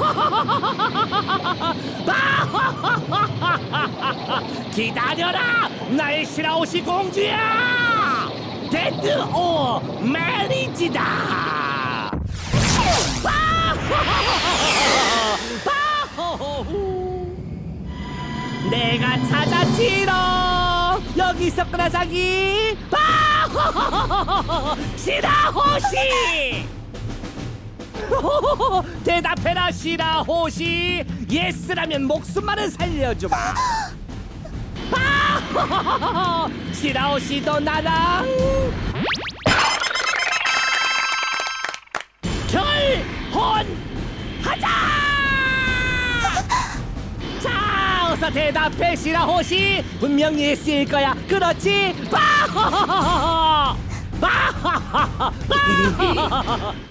기다려라 나의 시라오시 공주야 데드 오 메리지다. 내가 찾았지롱 여기 있었구나 자기. 시라호시 호호호. 대답해라 시라호시 예스라면 목숨만은 살려주마 바호호호. 시라호시도 나랑 결혼하자 자 어서 대답해 시라호시 분명 예스일 거야 그렇지. 바호호호. 바호호호.